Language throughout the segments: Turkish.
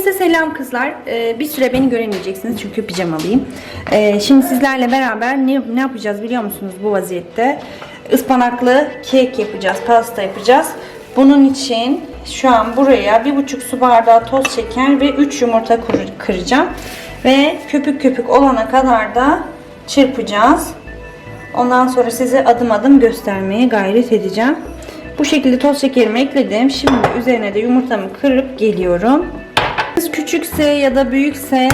Herkese selam kızlar. Ee, bir süre beni göremeyeceksiniz çünkü pijamalıyım. Ee, şimdi sizlerle beraber ne, ne yapacağız biliyor musunuz bu vaziyette? Ispanaklı kek yapacağız, pasta yapacağız. Bunun için şu an buraya bir buçuk su bardağı toz şeker ve 3 yumurta kır- kıracağım. Ve köpük köpük olana kadar da çırpacağız. Ondan sonra size adım adım göstermeye gayret edeceğim. Bu şekilde toz şekerimi ekledim. Şimdi üzerine de yumurtamı kırıp geliyorum. Siz küçükse ya da büyükse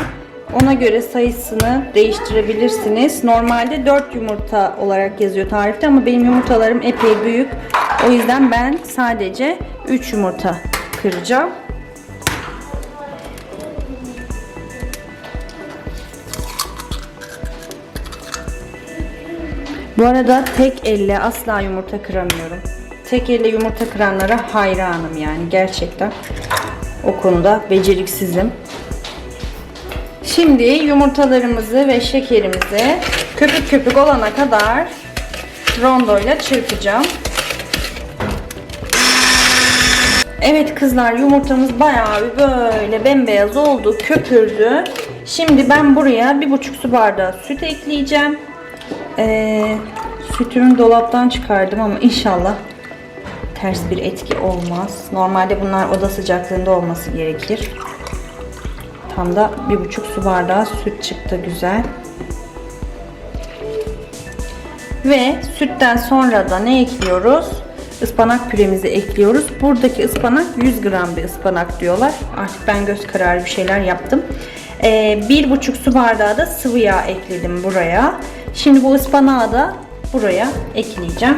ona göre sayısını değiştirebilirsiniz. Normalde 4 yumurta olarak yazıyor tarifte ama benim yumurtalarım epey büyük. O yüzden ben sadece 3 yumurta kıracağım. Bu arada tek elle asla yumurta kıramıyorum. Tek elle yumurta kıranlara hayranım yani gerçekten. O konuda beceriksizim. Şimdi yumurtalarımızı ve şekerimizi köpük köpük olana kadar rondoyla çırpacağım. Evet kızlar yumurtamız bayağı bir böyle bembeyaz oldu, köpürdü. Şimdi ben buraya bir buçuk su bardağı süt ekleyeceğim. Ee, sütümü dolaptan çıkardım ama inşallah ters bir etki olmaz. Normalde bunlar oda sıcaklığında olması gerekir. Tam da bir buçuk su bardağı süt çıktı güzel. Ve sütten sonra da ne ekliyoruz? Ispanak püremizi ekliyoruz. Buradaki ıspanak 100 gram bir ıspanak diyorlar. Artık ben göz kararı bir şeyler yaptım. Ee, bir buçuk su bardağı da sıvı yağ ekledim buraya. Şimdi bu ıspanağı da buraya ekleyeceğim.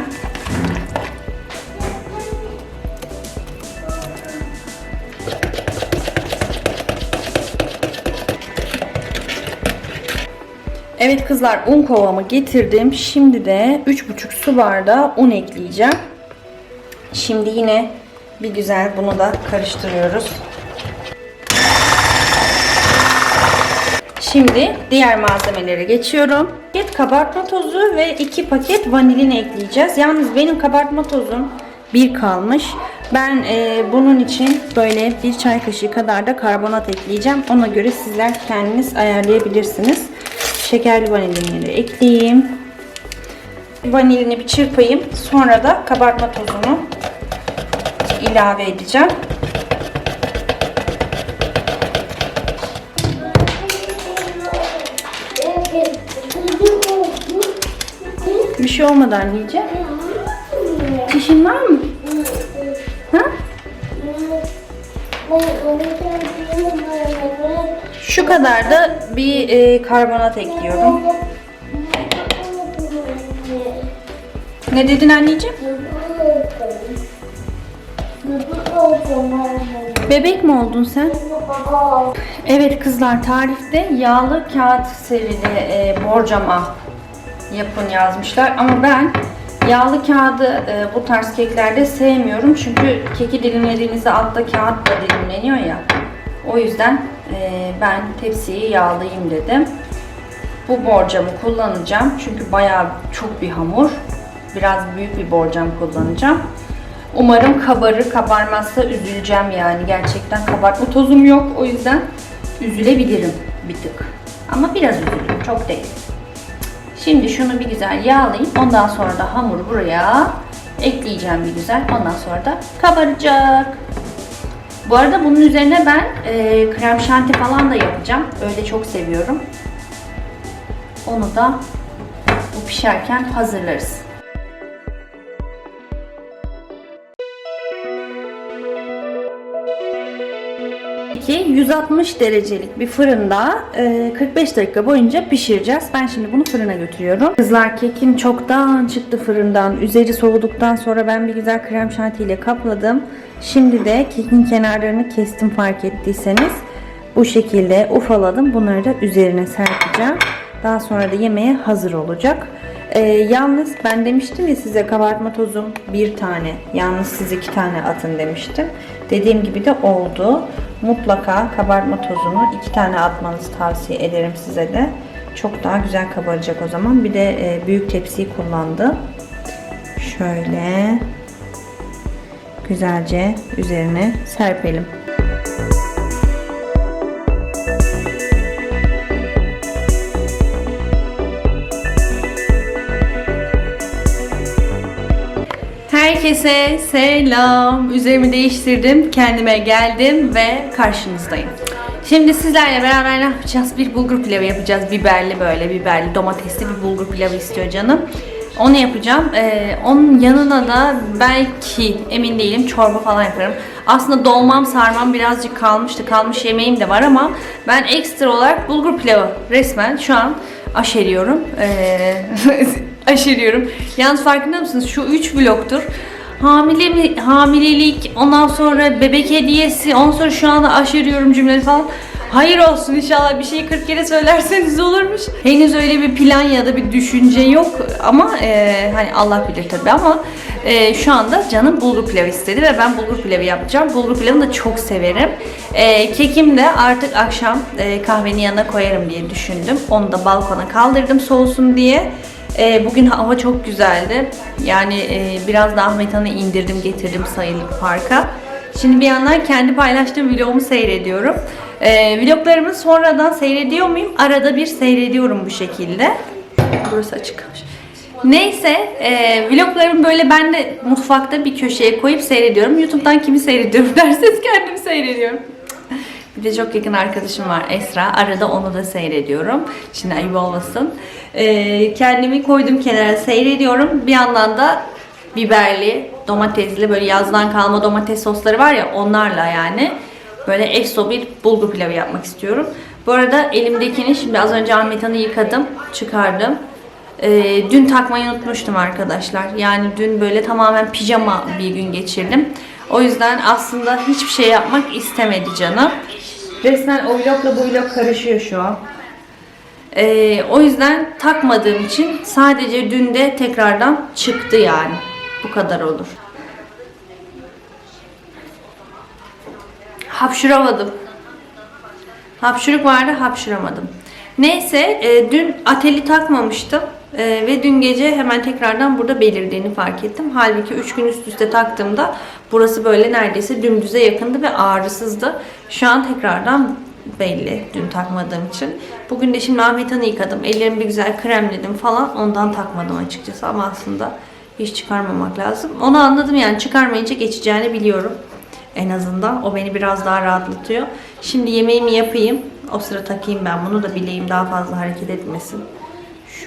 Evet kızlar un kovamı getirdim. Şimdi de 3,5 su bardağı un ekleyeceğim. Şimdi yine bir güzel bunu da karıştırıyoruz. Şimdi diğer malzemelere geçiyorum. Paket kabartma tozu ve 2 paket vanilin ekleyeceğiz. Yalnız benim kabartma tozum bir kalmış. Ben e, bunun için böyle bir çay kaşığı kadar da karbonat ekleyeceğim. Ona göre sizler kendiniz ayarlayabilirsiniz. Şekerli vanilini ekleyeyim. Vanilini bir çırpayım. Sonra da kabartma tozunu ilave edeceğim. Bir şey olmadı anneciğim. Dişin var mı? Ha? Şu kadar da bir e, karbonat ekliyorum. Ne dedin anneciğim? Bebek mi oldun sen? Evet kızlar tarifte yağlı kağıt serili e, borcama yapın yazmışlar ama ben yağlı kağıdı e, bu tarz keklerde sevmiyorum çünkü keki dilimlediğinizde altta kağıt da dilimleniyor ya o yüzden e, ben tepsiyi yağlayayım dedim bu borcamı kullanacağım çünkü bayağı çok bir hamur biraz büyük bir borcam kullanacağım umarım kabarır kabarmazsa üzüleceğim yani gerçekten kabartma tozum yok o yüzden üzülebilirim bir tık ama biraz üzülürüm çok değil Şimdi şunu bir güzel yağlayayım. Ondan sonra da hamuru buraya ekleyeceğim bir güzel. Ondan sonra da kabaracak. Bu arada bunun üzerine ben e, krem şanti falan da yapacağım. Öyle çok seviyorum. Onu da bu pişerken hazırlarız. 160 derecelik bir fırında e, 45 dakika boyunca pişireceğiz. Ben şimdi bunu fırına götürüyorum. Kızlar kekim çoktan çıktı fırından. Üzeri soğuduktan sonra ben bir güzel krem şanti ile kapladım. Şimdi de kekin kenarlarını kestim fark ettiyseniz. Bu şekilde ufaladım. Bunları da üzerine serpeceğim. Daha sonra da yemeğe hazır olacak. Ee, yalnız ben demiştim ya size kabartma tozum bir tane. Yalnız siz iki tane atın demiştim. Dediğim gibi de oldu. Mutlaka kabartma tozunu iki tane atmanızı tavsiye ederim size de. Çok daha güzel kabaracak o zaman. Bir de e, büyük tepsiyi kullandım. Şöyle güzelce üzerine serpelim. Herkese selam. Üzerimi değiştirdim, kendime geldim ve karşınızdayım. Şimdi sizlerle beraber ne yapacağız? Bir bulgur pilavı yapacağız. Biberli böyle, biberli, domatesli bir bulgur pilavı istiyor canım. Onu yapacağım. Ee, onun yanına da belki emin değilim çorba falan yaparım. Aslında dolmam sarmam birazcık kalmıştı. Kalmış yemeğim de var ama ben ekstra olarak bulgur pilavı resmen şu an aşeriyorum. Ee, aşeriyorum. Yalnız farkında mısınız? Şu 3 bloktur. Hamile mi, hamilelik, ondan sonra bebek hediyesi, ondan sonra şu anda aşeriyorum cümleleri falan. Hayır olsun inşallah bir şeyi 40 kere söylerseniz olurmuş. Henüz öyle bir plan ya da bir düşünce yok ama e, hani Allah bilir tabii ama e, şu anda canım bulgur pilavı istedi ve ben bulgur pilavı yapacağım. Bulgur pilavını da çok severim. E, kekim de artık akşam e, kahvenin yanına koyarım diye düşündüm. Onu da balkona kaldırdım soğusun diye. E, bugün hava çok güzeldi. Yani e, biraz da Ahmet Han'ı indirdim getirdim sayılı parka. Şimdi bir yandan kendi paylaştığım vlogumu seyrediyorum. Ee, vloglarımı sonradan seyrediyor muyum? Arada bir seyrediyorum bu şekilde. Burası açık. Neyse, e, vloglarımı böyle ben de mutfakta bir köşeye koyup seyrediyorum. YouTube'dan kimi seyrediyorum derseniz kendimi seyrediyorum. Bir de çok yakın arkadaşım var Esra. Arada onu da seyrediyorum. Şimdi ayıp olmasın. Ee, kendimi koydum kenara seyrediyorum. Bir yandan da biberli, domatesli böyle yazdan kalma domates sosları var ya onlarla yani böyle efso bir bulgur pilavı yapmak istiyorum. Bu arada elimdekini şimdi az önce Ahmet Han'ı yıkadım, çıkardım. Ee, dün takmayı unutmuştum arkadaşlar. Yani dün böyle tamamen pijama bir gün geçirdim. O yüzden aslında hiçbir şey yapmak istemedi canım. Resmen o vlogla bu vlog karışıyor şu an. Ee, o yüzden takmadığım için sadece dün de tekrardan çıktı yani. Bu kadar olur. Hapşıramadım. Hapşırık vardı hapşıramadım. Neyse e, dün ateli takmamıştım. E, ve dün gece hemen tekrardan burada belirdiğini fark ettim. Halbuki 3 gün üst üste taktığımda burası böyle neredeyse dümdüze yakındı ve ağrısızdı. Şu an tekrardan belli dün takmadığım için. Bugün de şimdi Ahmet Han'ı yıkadım. Ellerimi bir güzel kremledim falan. Ondan takmadım açıkçası ama aslında hiç çıkarmamak lazım. Onu anladım yani çıkarmayınca geçeceğini biliyorum. En azından o beni biraz daha rahatlatıyor. Şimdi yemeğimi yapayım. O sıra takayım ben bunu da bileğim daha fazla hareket etmesin.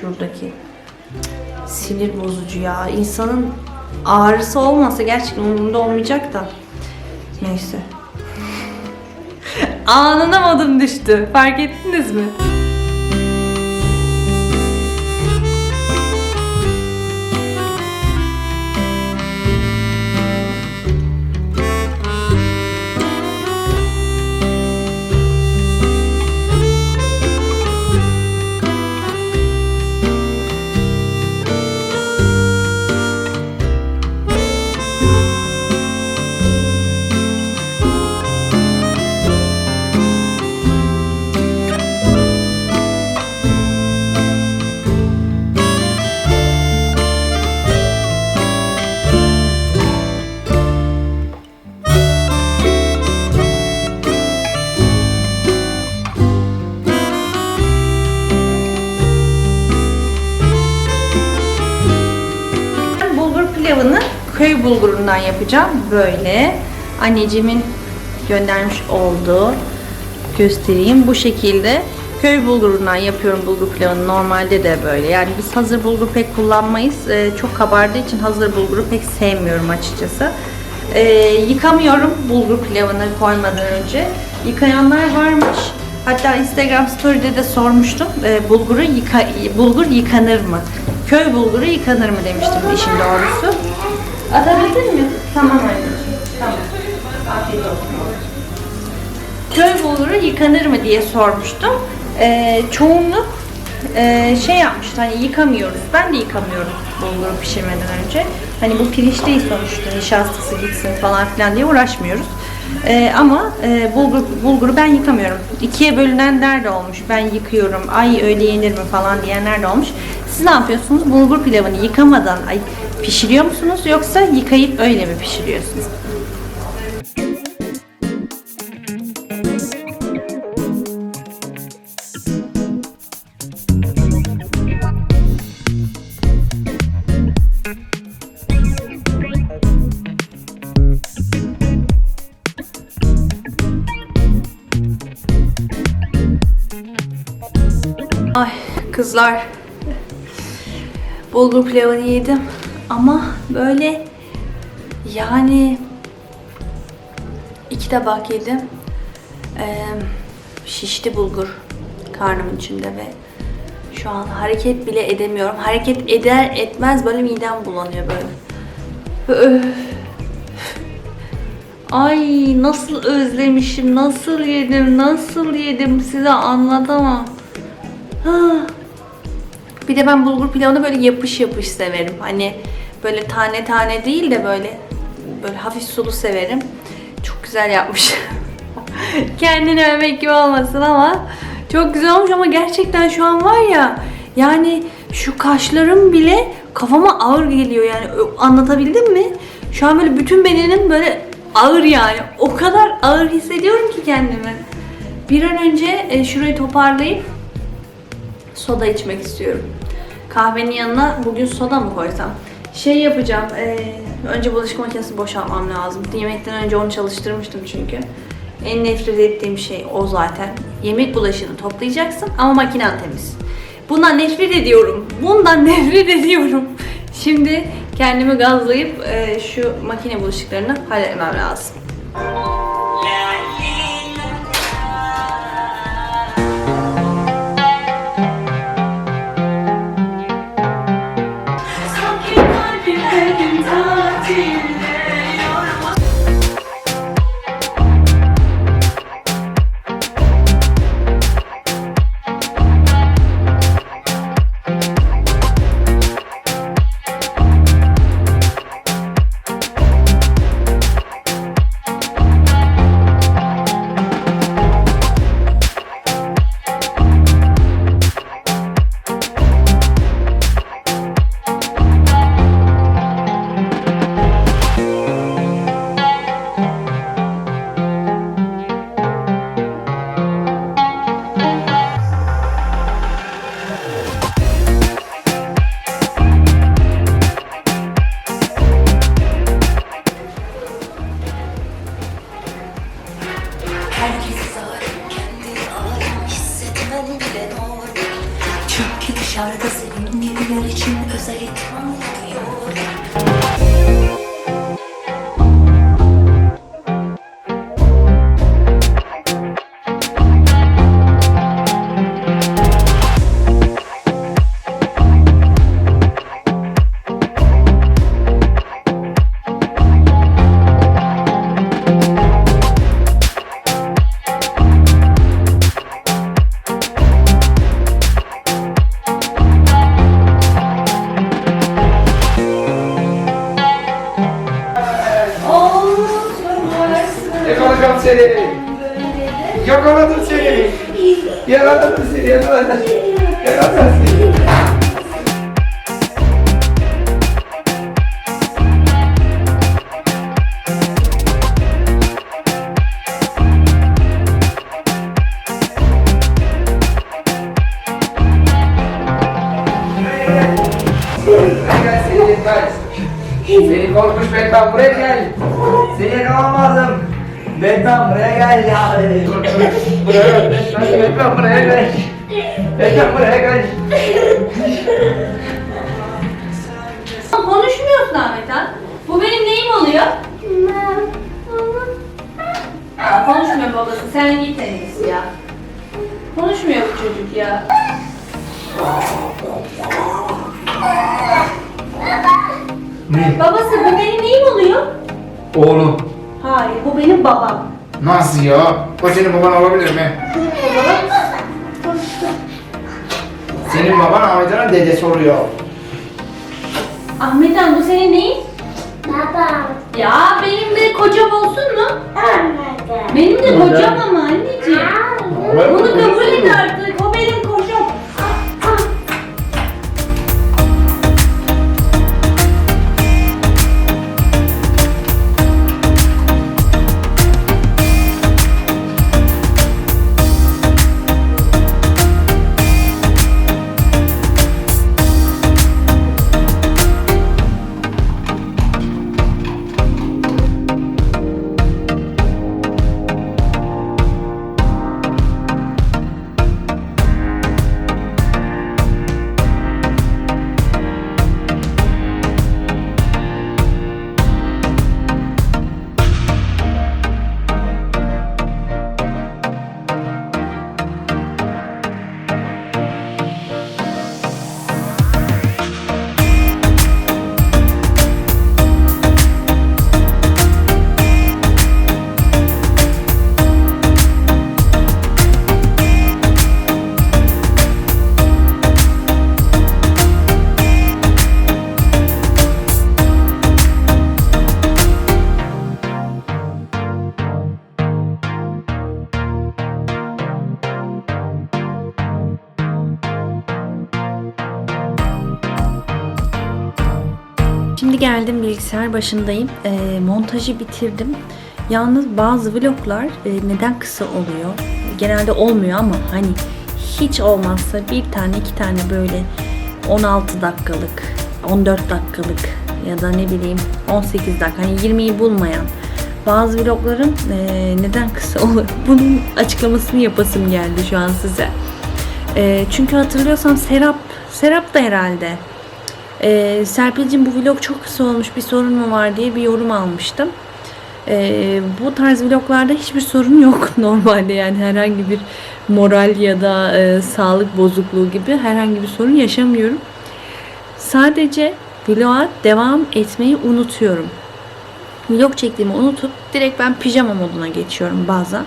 Şuradaki sinir bozucu ya. İnsanın ağrısı olmasa gerçekten umurumda olmayacak da. Neyse. Anına modum düştü. Fark ettiniz mi? Köy bulgurundan yapacağım. Böyle anneciğimin göndermiş olduğu göstereyim. Bu şekilde köy bulgurundan yapıyorum bulgur pilavını. Normalde de böyle. Yani biz hazır bulgur pek kullanmayız. Ee, çok kabardığı için hazır bulguru pek sevmiyorum açıkçası. Ee, yıkamıyorum bulgur pilavını koymadan önce. Yıkayanlar varmış. Hatta Instagram story'de de sormuştum. Ee, bulguru yıka, bulgur yıkanır mı? Köy bulguru yıkanır mı demiştim işin doğrusu. Atabildin mi? Tamam anneciğim. Tamam. Afiyet olsun. Köy bulguru yıkanır mı diye sormuştum. Ee, çoğunluk e, şey yapmıştı hani yıkamıyoruz. Ben de yıkamıyorum bulguru pişirmeden önce. Hani bu pirinç değil sonuçta nişastası gitsin falan filan diye uğraşmıyoruz. Ee, ama e, bulgur, bulguru ben yıkamıyorum. İkiye bölünenler de olmuş. Ben yıkıyorum. Ay öyle yenir mi falan diyenler de olmuş. Siz ne yapıyorsunuz? Bulgur pilavını yıkamadan ay pişiriyor musunuz yoksa yıkayıp öyle mi pişiriyorsunuz? Kızlar bulgur pilavını yedim ama böyle yani iki tabak yedim. Ee, şişti bulgur karnımın içinde ve şu an hareket bile edemiyorum. Hareket eder etmez böyle midem bulanıyor böyle. Ay nasıl özlemişim, nasıl yedim, nasıl yedim size anlatamam. Ah. Bir de ben bulgur pilavını böyle yapış yapış severim. Hani böyle tane tane değil de böyle böyle hafif sulu severim. Çok güzel yapmış. Kendini övmek gibi olmasın ama çok güzel olmuş ama gerçekten şu an var ya yani şu kaşlarım bile kafama ağır geliyor yani anlatabildim mi? Şu an böyle bütün bedenim böyle ağır yani. O kadar ağır hissediyorum ki kendimi. Bir an önce e, şurayı toparlayıp soda içmek istiyorum. Kahvenin yanına bugün soda mı koysam? Şey yapacağım. eee, önce bulaşık makinesini boşaltmam lazım. Yemekten önce onu çalıştırmıştım çünkü. En nefret ettiğim şey o zaten. Yemek bulaşığını toplayacaksın ama makinen temiz. Bundan nefret ediyorum. Bundan nefret ediyorum. Şimdi kendimi gazlayıp eee, şu makine bulaşıklarını halletmem lazım. Siri. Jogou do Siri. E ela tá do Siri. Ela tá do Siri. Ele coloca os pés pra frente. Batman buraya gel ya. Buraya gel. Batman buraya gel. Batman buraya gel. Konuşmuyorsun Ahmet Han. Bu benim neyim oluyor? Aa, konuşmuyor babası. Sen git en iyisi ya. Konuşmuyor bu çocuk ya. Ne? Babası bu benim neyim oluyor? Oğlum. Hayır bu benim babam. Nasıl ya? O senin baban olabilir mi? Senin baban Ahmet'in dedesi oluyor. Ahmet Han bu senin neyin? Babam. Ya benim de kocam olsun mu? Benim de kocam ama anneciğim. Bunu kabul et artık. Şimdi geldim bilgisayar başındayım. Ee, montajı bitirdim. Yalnız bazı vloglar e, neden kısa oluyor? Genelde olmuyor ama hani hiç olmazsa bir tane iki tane böyle 16 dakikalık, 14 dakikalık ya da ne bileyim 18 dakika hani 20'yi bulmayan bazı vlogların e, neden kısa olur? Bunun açıklamasını yapasım geldi şu an size. E, çünkü hatırlıyorsam Serap, Serap da herhalde ee, Serpil'cim bu vlog çok kısa olmuş bir sorun mu var diye bir yorum almıştım. Ee, bu tarz vloglarda hiçbir sorun yok normalde yani herhangi bir moral ya da e, sağlık bozukluğu gibi herhangi bir sorun yaşamıyorum. Sadece vloga devam etmeyi unutuyorum. Vlog çektiğimi unutup direkt ben pijama moduna geçiyorum bazen.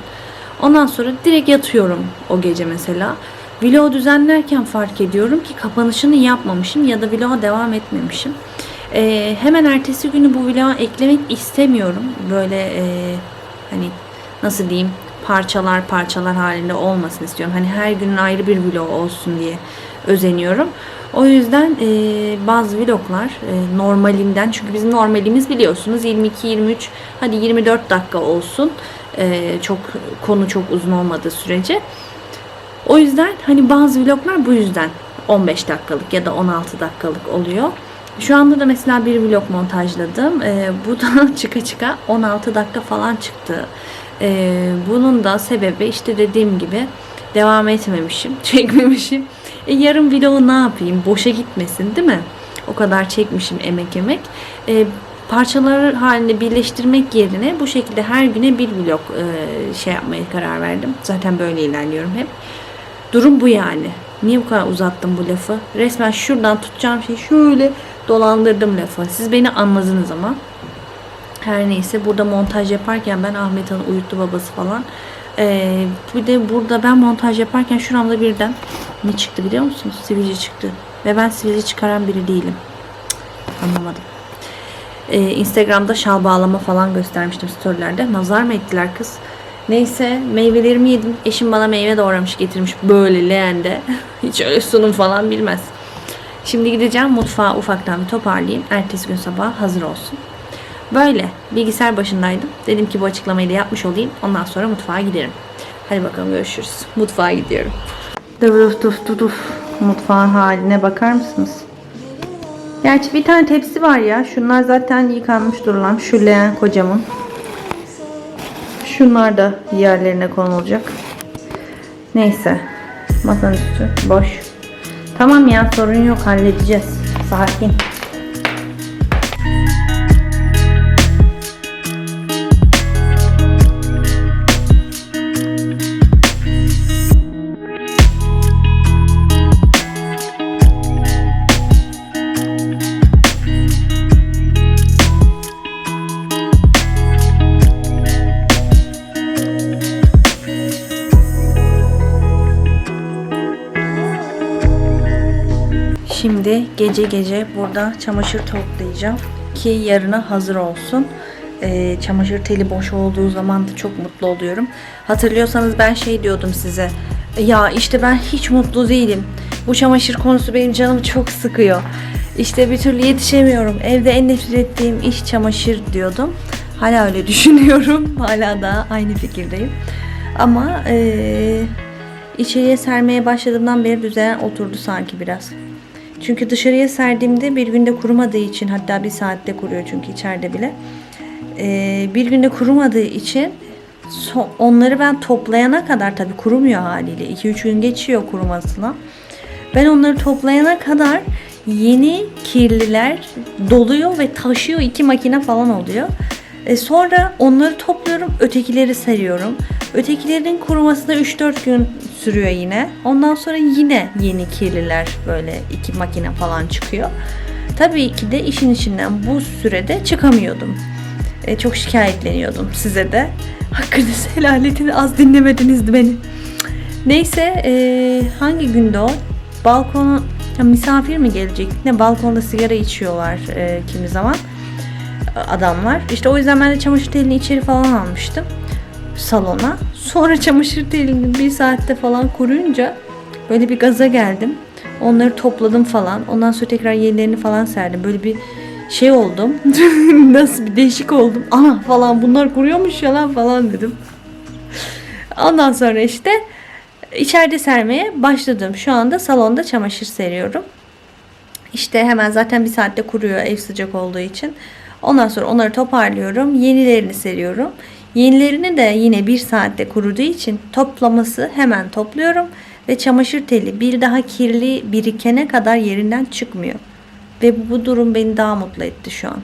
Ondan sonra direkt yatıyorum o gece mesela. Vlog düzenlerken fark ediyorum ki kapanışını yapmamışım ya da vloga devam etmemişim. Ee, hemen ertesi günü bu vloga eklemek istemiyorum. Böyle e, hani nasıl diyeyim parçalar parçalar halinde olmasın istiyorum. Hani her günün ayrı bir vlog olsun diye özeniyorum. O yüzden e, bazı vloglar e, normalinden çünkü bizim normalimiz biliyorsunuz 22-23 hadi 24 dakika olsun. E, çok konu çok uzun olmadığı sürece. O yüzden hani bazı vloglar bu yüzden 15 dakikalık ya da 16 dakikalık oluyor. Şu anda da mesela bir vlog montajladım. Ee, bu da çıka çıka 16 dakika falan çıktı. Ee, bunun da sebebi işte dediğim gibi devam etmemişim, çekmemişim. E, yarın vlogu ne yapayım? Boşa gitmesin değil mi? O kadar çekmişim emek emek. E, parçalar halinde birleştirmek yerine bu şekilde her güne bir vlog e, şey yapmaya karar verdim. Zaten böyle ilerliyorum hep. Durum bu yani. Niye bu kadar uzattım bu lafı? Resmen şuradan tutacağım şeyi şöyle dolandırdım lafı. Siz beni anladınız ama. Her neyse burada montaj yaparken ben Ahmet Han'ı uyuttu babası falan. Ee, bir de burada ben montaj yaparken şuramda birden ne çıktı biliyor musunuz? Sivilce çıktı. Ve ben sivilce çıkaran biri değilim. Cık, Anlamadım. Ee, Instagram'da şal bağlama falan göstermiştim storylerde. Nazar mı ettiler kız? Neyse meyvelerimi yedim. Eşim bana meyve doğramış getirmiş böyle leğende. Hiç öyle sunum falan bilmez. Şimdi gideceğim mutfağa ufaktan bir toparlayayım. Ertesi gün sabah hazır olsun. Böyle bilgisayar başındaydım. Dedim ki bu açıklamayı da yapmış olayım. Ondan sonra mutfağa giderim. Hadi bakalım görüşürüz. Mutfağa gidiyorum. Duf duf duf duf. Mutfağın haline bakar mısınız? Gerçi bir tane tepsi var ya. Şunlar zaten yıkanmış durulan. Şu leğen kocamın. Şunlar da yerlerine konulacak. Neyse. Masanın üstü boş. Tamam ya sorun yok halledeceğiz. Sakin. Gece gece burada çamaşır toplayacağım ki yarına hazır olsun. Ee, çamaşır teli boş olduğu zaman da çok mutlu oluyorum. Hatırlıyorsanız ben şey diyordum size. Ya işte ben hiç mutlu değilim. Bu çamaşır konusu benim canımı çok sıkıyor. İşte bir türlü yetişemiyorum. Evde en nefret ettiğim iş çamaşır diyordum. Hala öyle düşünüyorum. Hala da aynı fikirdeyim. Ama eee içeriye sermeye başladığımdan beri düzen oturdu sanki biraz. Çünkü dışarıya serdiğimde bir günde kurumadığı için hatta bir saatte kuruyor çünkü içeride bile. Ee, bir günde kurumadığı için onları ben toplayana kadar tabii kurumuyor haliyle. 2-3 gün geçiyor kurumasına. Ben onları toplayana kadar yeni kirliler doluyor ve taşıyor iki makine falan oluyor. E sonra onları topluyorum, ötekileri seriyorum. Ötekilerin kuruması da 3-4 gün sürüyor yine. Ondan sonra yine yeni kirliler böyle iki makine falan çıkıyor. Tabii ki de işin içinden bu sürede çıkamıyordum. E, çok şikayetleniyordum size de. Hakkınızı helal edin az dinlemediniz beni. Neyse e, hangi günde o? Balkona misafir mi gelecek? Ne balkonda sigara içiyorlar e, kimi zaman adamlar. İşte o yüzden ben de çamaşır telini içeri falan almıştım salona. Sonra çamaşır telini bir saatte falan kuruyunca böyle bir gaza geldim. Onları topladım falan. Ondan sonra tekrar yenilerini falan serdim. Böyle bir şey oldum. Nasıl bir değişik oldum. Ana falan bunlar kuruyormuş ya lan falan dedim. Ondan sonra işte içeride sermeye başladım. Şu anda salonda çamaşır seriyorum. İşte hemen zaten bir saatte kuruyor ev sıcak olduğu için. Ondan sonra onları toparlıyorum. Yenilerini seriyorum. Yenilerini de yine bir saatte kuruduğu için toplaması hemen topluyorum. Ve çamaşır teli bir daha kirli birikene kadar yerinden çıkmıyor. Ve bu, durum beni daha mutlu etti şu an.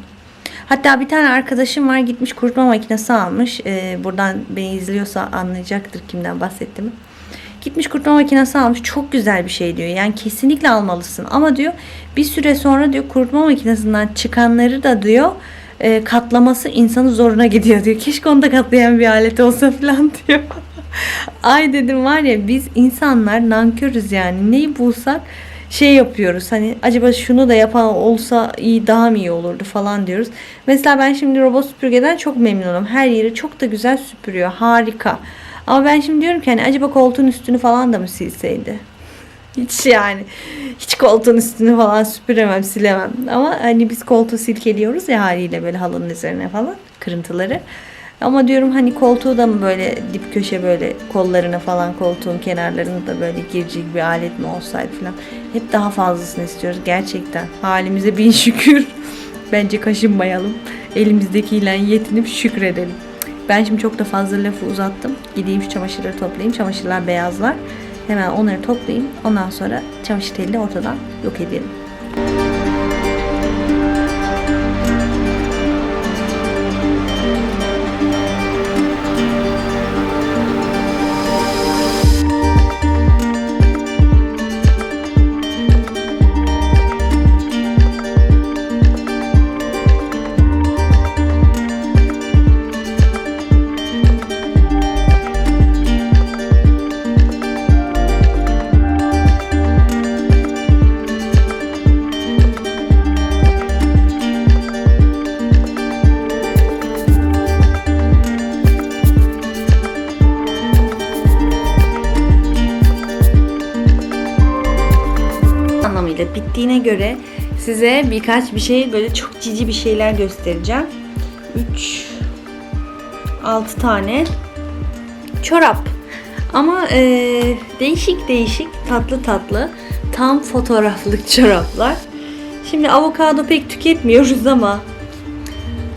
Hatta bir tane arkadaşım var gitmiş kurutma makinesi almış. Ee, buradan beni izliyorsa anlayacaktır kimden bahsettiğimi. Gitmiş kurutma makinesi almış. Çok güzel bir şey diyor. Yani kesinlikle almalısın. Ama diyor bir süre sonra diyor kurutma makinesinden çıkanları da diyor e, katlaması insanın zoruna gidiyor diyor. Keşke onu da katlayan bir alet olsa falan diyor. Ay dedim var ya biz insanlar nankörüz yani. Neyi bulsak şey yapıyoruz. Hani acaba şunu da yapan olsa iyi daha mı iyi olurdu falan diyoruz. Mesela ben şimdi robot süpürgeden çok memnunum. Her yeri çok da güzel süpürüyor. Harika. Ama ben şimdi diyorum ki hani acaba koltuğun üstünü falan da mı silseydi? Hiç yani. Hiç koltuğun üstünü falan süpüremem, silemem. Ama hani biz koltuğu silkeliyoruz ya haliyle böyle halının üzerine falan kırıntıları. Ama diyorum hani koltuğu da mı böyle dip köşe böyle kollarına falan koltuğun kenarlarını da böyle girecek bir alet mi olsaydı falan. Hep daha fazlasını istiyoruz gerçekten. Halimize bin şükür. Bence kaşınmayalım. Elimizdekiyle yetinip şükredelim. Ben şimdi çok da fazla lafı uzattım. Gideyim şu çamaşırları toplayayım. Çamaşırlar beyazlar. Hemen onları toplayayım. Ondan sonra çamaşır telini ortadan yok edelim. Bittiğine göre size birkaç bir şey böyle çok cici bir şeyler göstereceğim. 3 6 tane çorap. Ama e, değişik değişik tatlı tatlı tam fotoğraflık çoraplar. Şimdi avokado pek tüketmiyoruz ama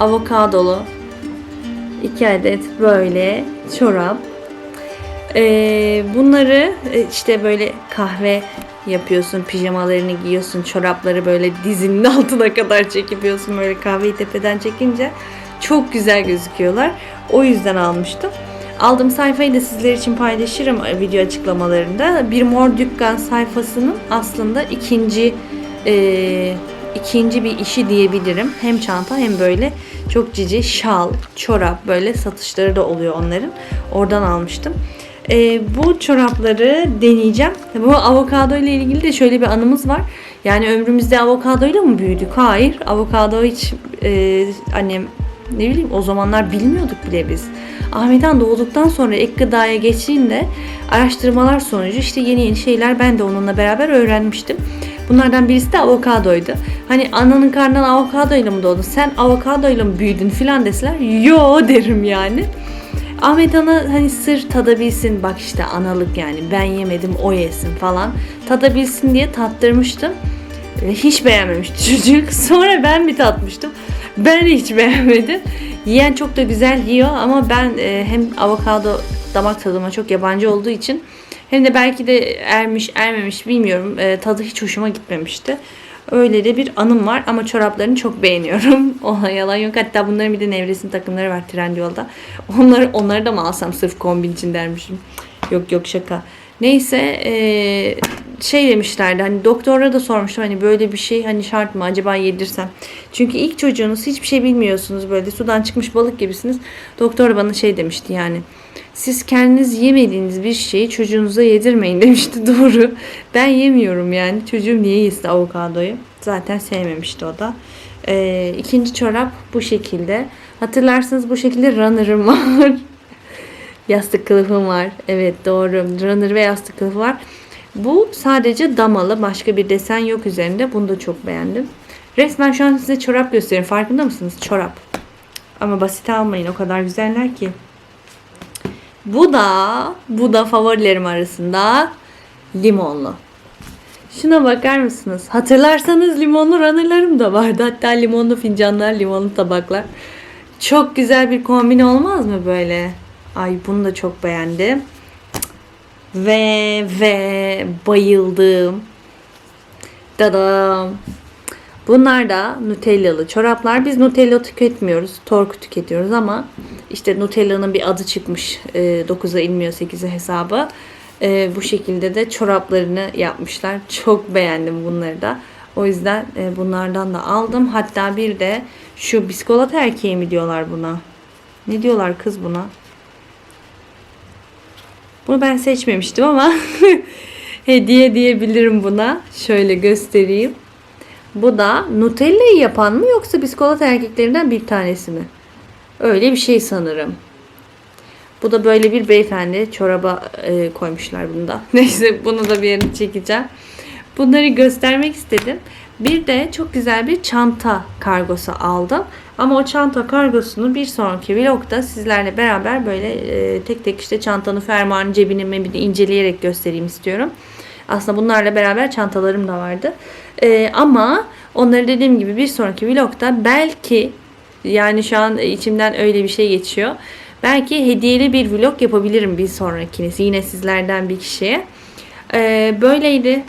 avokadolu iki adet böyle çorap. Ee, bunları e, işte böyle kahve yapıyorsun, pijamalarını giyiyorsun, çorapları böyle dizinin altına kadar çekiyorsun böyle kahveyi tepeden çekince çok güzel gözüküyorlar. O yüzden almıştım. Aldığım sayfayı da sizler için paylaşırım e, video açıklamalarında. Bir Mor Dükkan sayfasının aslında ikinci e, ikinci bir işi diyebilirim. Hem çanta hem böyle çok cici şal, çorap böyle satışları da oluyor onların. Oradan almıştım. E, bu çorapları deneyeceğim. Bu avokado ile ilgili de şöyle bir anımız var. Yani ömrümüzde avokadoyla mı büyüdük? Hayır. Avokado hiç e, annem ne bileyim o zamanlar bilmiyorduk bile biz. Ahmethan doğduktan sonra ek gıdaya geçtiğinde araştırmalar sonucu işte yeni yeni şeyler ben de onunla beraber öğrenmiştim. Bunlardan birisi de avokadoydu. Hani ananın karnından avokadoyla mı doğdun? Sen avokadoyla mı büyüdün filan deseler yo derim yani. Ahmet Ana hani sır tadabilsin bak işte analık yani ben yemedim o yesin falan tadabilsin diye tattırmıştım. Ve hiç beğenmemişti çocuk. Sonra ben bir tatmıştım. Ben hiç beğenmedim. Yiyen çok da güzel yiyor ama ben e, hem avokado damak tadıma çok yabancı olduğu için hem de belki de ermiş ermemiş bilmiyorum e, tadı hiç hoşuma gitmemişti. Öyle de bir anım var ama çoraplarını çok beğeniyorum. Ona yalan yok. Hatta bunların bir de nevresim takımları var Trendyol'da. Onları, onları da mı alsam sırf kombin için dermişim. Yok yok şaka. Neyse şey demişlerdi hani doktora da sormuştum hani böyle bir şey hani şart mı acaba yedirsem. Çünkü ilk çocuğunuz hiçbir şey bilmiyorsunuz böyle sudan çıkmış balık gibisiniz. Doktor bana şey demişti yani siz kendiniz yemediğiniz bir şeyi çocuğunuza yedirmeyin demişti doğru. Ben yemiyorum yani çocuğum niye yesin avokadoyu zaten sevmemişti o da. Ee, ikinci çorap bu şekilde. Hatırlarsınız bu şekilde runner'ım var. Yastık kılıfım var. Evet doğru. Runner ve yastık kılıfı var. Bu sadece damalı. Başka bir desen yok üzerinde. Bunu da çok beğendim. Resmen şu an size çorap gösteriyorum. Farkında mısınız? Çorap. Ama basit almayın. O kadar güzeller ki. Bu da, bu da favorilerim arasında limonlu. Şuna bakar mısınız? Hatırlarsanız limonlu runnerlarım da vardı. Hatta limonlu fincanlar, limonlu tabaklar. Çok güzel bir kombin olmaz mı böyle? Ay bunu da çok beğendim. Ve ve bayıldım. Dadam. Bunlar da Nutellalı çoraplar. Biz Nutella tüketmiyoruz. Torku tüketiyoruz ama işte Nutella'nın bir adı çıkmış. E, 9'a inmiyor 8'e hesabı. E, bu şekilde de çoraplarını yapmışlar. Çok beğendim bunları da. O yüzden e, bunlardan da aldım. Hatta bir de şu biskolata erkeği mi diyorlar buna? Ne diyorlar kız buna? Bunu ben seçmemiştim ama hediye diyebilirim buna. Şöyle göstereyim. Bu da Nutella'yı yapan mı yoksa biskolata erkeklerinden bir tanesi mi? Öyle bir şey sanırım. Bu da böyle bir beyefendi çoraba e, koymuşlar bunu da. Neyse bunu da bir yere çekeceğim. Bunları göstermek istedim. Bir de çok güzel bir çanta kargosu aldım. Ama o çanta kargosunu bir sonraki vlogda sizlerle beraber böyle e, tek tek işte çantanın fermuarını, cebini, mebini inceleyerek göstereyim istiyorum. Aslında bunlarla beraber çantalarım da vardı. E, ama onları dediğim gibi bir sonraki vlogda belki yani şu an içimden öyle bir şey geçiyor. Belki hediyeli bir vlog yapabilirim bir sonrakini. Yine sizlerden bir kişiye. Ee, böyleydi.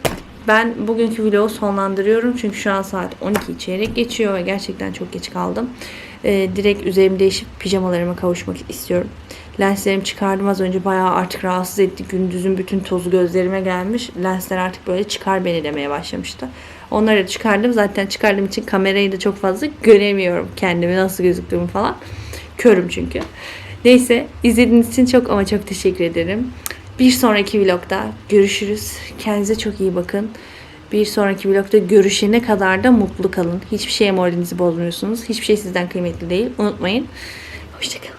Ben bugünkü vlogu sonlandırıyorum. Çünkü şu an saat 12 çeyrek geçiyor ve gerçekten çok geç kaldım. Ee, direkt üzerimi değişip pijamalarıma kavuşmak istiyorum. Lenslerimi çıkardım az önce bayağı artık rahatsız etti. Gündüzün bütün tozu gözlerime gelmiş. Lensler artık böyle çıkar beni demeye başlamıştı. Onları da çıkardım. Zaten çıkardığım için kamerayı da çok fazla göremiyorum kendimi nasıl gözüktüğümü falan. Körüm çünkü. Neyse izlediğiniz için çok ama çok teşekkür ederim. Bir sonraki vlogda görüşürüz. Kendinize çok iyi bakın. Bir sonraki vlogda görüşene kadar da mutlu kalın. Hiçbir şeye moralinizi bozmuyorsunuz. Hiçbir şey sizden kıymetli değil. Unutmayın. Hoşçakalın.